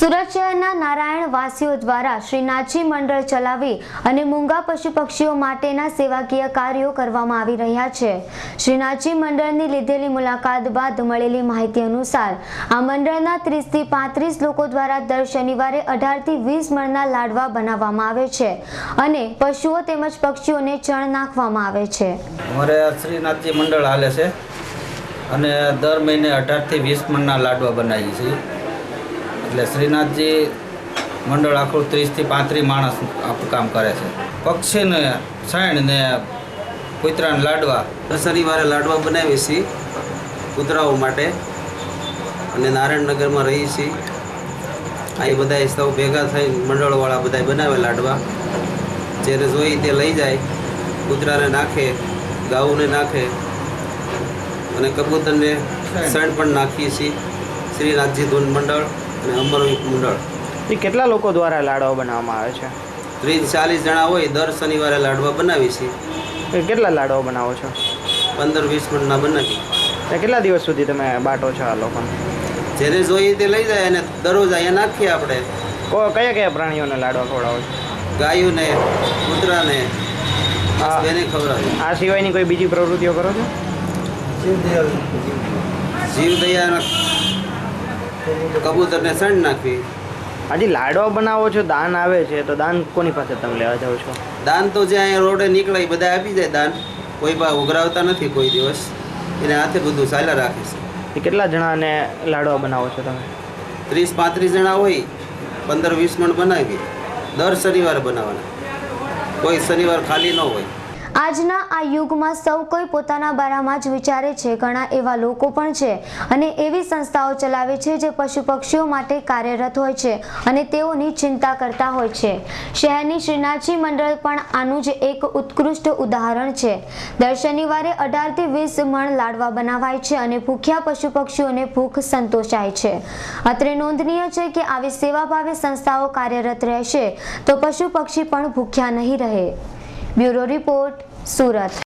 સુરત શહેરના નારાયણ વાસીઓ દ્વારા શ્રીનાથજી મંડળ ચલાવી અને મૂંગા પશુ પક્ષીઓ માટેના સેવાકીય કાર્યો કરવામાં આવી રહ્યા છે. શ્રીનાથજી મંડળની લીધેલી મુલાકાત બાદ મળેલી માહિતી અનુસાર, આ મંડળના ત્રીસથી પાંત્રીસ લોકો દ્વારા દર શનિવારે અઢારથી વીસ મણના લાડવા બનાવવામાં આવે છે અને પશુઓ તેમજ પક્ષીઓને ચણ નાખવામાં આવે છે અને દર મહિને અઢારથી વીસ મણના લાડવા બનાવીએ છીએ. એટલે શ્રીનાથજી મંડળ આખું ત્રીસથી પાંત્રીસ માણસ આપણું કામ કરે છે. પક્ષીને સાઈણ ને કૂતરાને લાડવા. દર શનિવારે લાડવા બનાવીએ છીએ કૂતરાઓ માટે. અને નારાયણનગરમાં રહીએ છીએ. અહીં બધા સૌ ભેગા થઈ મંડળવાળા બધા બનાવે લાડવા. જ્યારે જોઈ તે લઈ જાય કૂતરાને નાખે ગાઉને નાખે. અને કબૂતરને સણ પણ નાખીએ છીએ. શ્રીનાથજી ધૂન મંડળ. અને અમરવીપ મંડળ. એ કેટલા લોકો દ્વારા લાડવા બનાવવામાં આવે છે? ત્રીસ ચાલીસ જણા હોય દર શનિવારે લાડવા બનાવીએ છીએ. કેટલા લાડવા બનાવો છો? પંદર વીસ મિનિટના બનાવી કેટલા દિવસ સુધી તમે બાટો છો આ લોકોને? જેને જોઈએ તે લઈ જાય અને દરરોજ અહીંયા નાખીએ આપણે. કો કયા કયા પ્રાણીઓને લાડવા ખવડાવો છો? ગાયોને કૂતરાને એને બેને ખવડાવીએ. આ સિવાયની કોઈ બીજી પ્રવૃત્તિઓ કરો છો? જીવદયાના કબૂતરને સણ નાખવી. હાજી લાડવા બનાવો છો દાન આવે છે તો દાન કોની પાસે તમે લેવા જાઓ છો? દાન તો જે અહીંયા રોડે નીકળે એ બધા આપી જાય દાન. કોઈ પા ઉઘરાવતા નથી કોઈ દિવસ. એને હાથે બધું ચાલ્યા રાખે છે. કેટલા જણાને લાડવા બનાવો છો તમે? ત્રીસ પાંત્રીસ જણા હોય પંદર વીસ મણ બનાવી દર શનિવારે બનાવવાના કોઈ શનિવાર ખાલી ન હોય. આજના આ યુગમાં સૌ કોઈ પોતાના બારામાં જ વિચારે છે, ઘણા એવા લોકો પણ છે અને એવી સંસ્થાઓ ચલાવે છે જે પશુ પક્ષીઓ માટે કાર્યરત હોય છે અને તેઓની ચિંતા કરતા હોય છે. શહેરની શ્રીનાથજી મંડળ પણ આનું જ એક ઉત્કૃષ્ટ ઉદાહરણ છે. દર શનિવારે અઢારથી વીસ મણ લાડવા બનાવાય છે અને ભૂખ્યા પશુ પક્ષીઓને ભૂખ સંતોષાય છે. અત્રે નોંધનીય છે કે આવી સેવાભાવી સંસ્થાઓ કાર્યરત રહેશે તો પશુ પક્ષી પણ ભૂખ્યા નહીં રહે. Bureau report Surat.